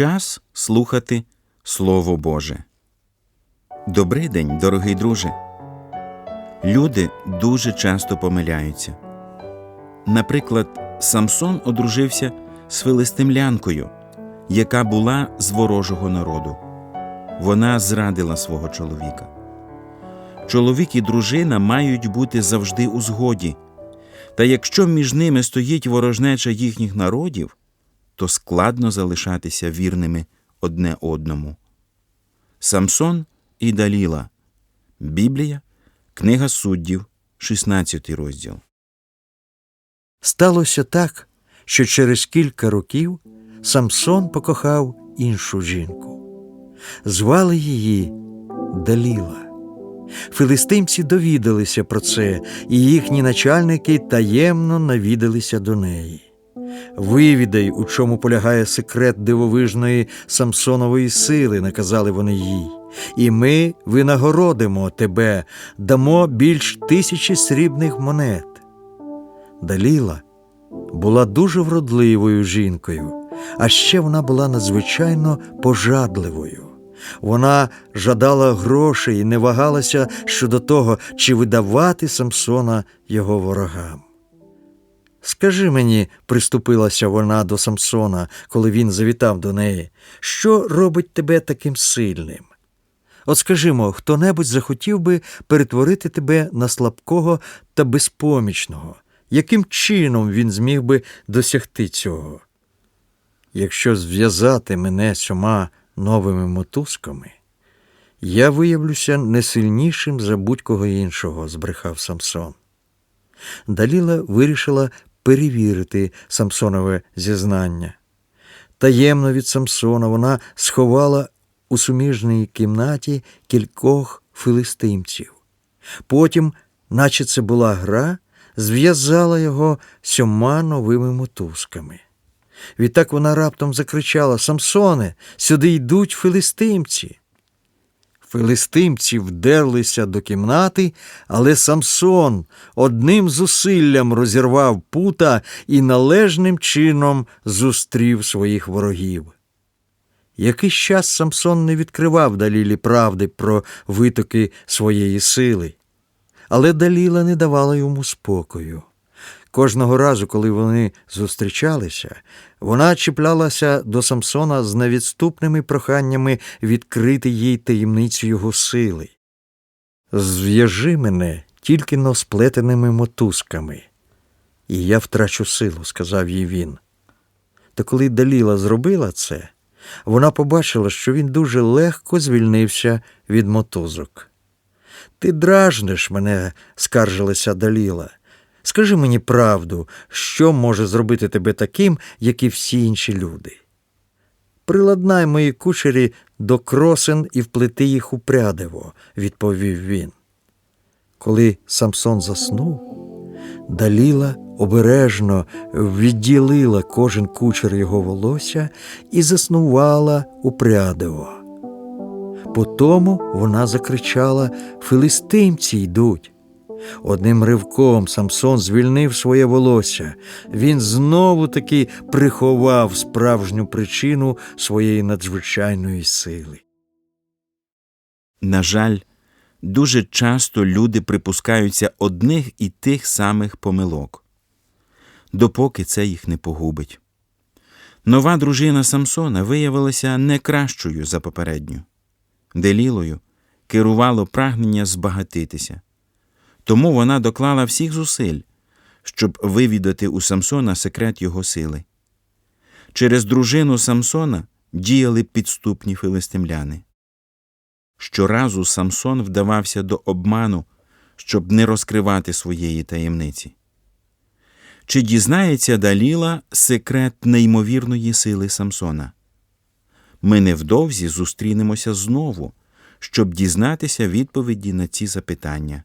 Час слухати Слово Боже. Добрий день, дорогий друже. Люди дуже часто помиляються. Наприклад, Самсон одружився з филистимлянкою, яка була з ворожого народу. Вона зрадила свого чоловіка. Чоловік і дружина мають бути завжди у згоді. Та якщо між ними стоїть ворожнеча їхніх народів, то складно залишатися вірними одне одному. Самсон і Даліла. Біблія, Книга суддів, 16 розділ. Сталося так, що через кілька років Самсон покохав іншу жінку. Звали її Даліла. Филистимці довідалися про це, і їхні начальники таємно навідалися до неї. Вивідай, у чому полягає секрет дивовижної Самсонової сили, наказали вони їй. І ми винагородимо тебе, дамо більш тисячі срібних монет. Даліла була дуже вродливою жінкою, а ще вона була надзвичайно пожадливою. Вона жадала грошей і не вагалася щодо того, чи видавати Самсона його ворогам. Скажи мені, приступилася вона до Самсона, коли він завітав до неї, що робить тебе таким сильним? От скажімо, хто-небудь захотів би перетворити тебе на слабкого та безпомічного, яким чином він зміг би досягти цього? Якщо зв'язати мене сьома новими мотузками, я виявлюся не сильнішим за будь-кого іншого, збрехав Самсон. Даліла вирішила перевірити Самсонове зізнання. Таємно від Самсона вона сховала у суміжній кімнаті кількох филистимців. Потім, наче це була гра, зв'язала його сьома новими мотузками. Відтак вона раптом закричала Самсоне, сюди йдуть филистимці. Филистимці вдерлися до кімнати, але Самсон одним зусиллям розірвав пута і належним чином зустрів своїх ворогів. Якийсь час Самсон не відкривав Далілі правди про витоки своєї сили, але Даліла не давала йому спокою. Кожного разу, коли вони зустрічалися, вона чіплялася до Самсона з невідступними проханнями відкрити їй таємницю його сили. Зв'яжи мене тільки но сплетеними мотузками, і я втрачу силу, сказав їй він. Та коли Даліла зробила це, вона побачила, що він дуже легко звільнився від мотузок. Ти дражниш мене, скаржилася Даліла. Скажи мені правду, що може зробити тебе таким, як і всі інші люди. Приладнай мої кучері до кросен і вплети їх у прядиво, відповів він. Коли Самсон заснув, Даліла обережно відділила кожен кучер його волосся і заснувала у прядиво. Потому вона закричала Филистимці йдуть. Одним ривком Самсон звільнив своє волосся. Він знову таки приховав справжню причину своєї надзвичайної сили. На жаль, дуже часто люди припускаються одних і тих самих помилок, допоки це їх не погубить. Нова дружина Самсона виявилася не кращою за попередню. Делілою керувало прагнення збагатитися. Тому вона доклала всіх зусиль, щоб вивідати у Самсона секрет його сили. Через дружину Самсона діяли підступні филистимляни. Щоразу Самсон вдавався до обману, щоб не розкривати своєї таємниці. Чи дізнається Даліла секрет неймовірної сили Самсона? Ми невдовзі зустрінемося знову, щоб дізнатися відповіді на ці запитання.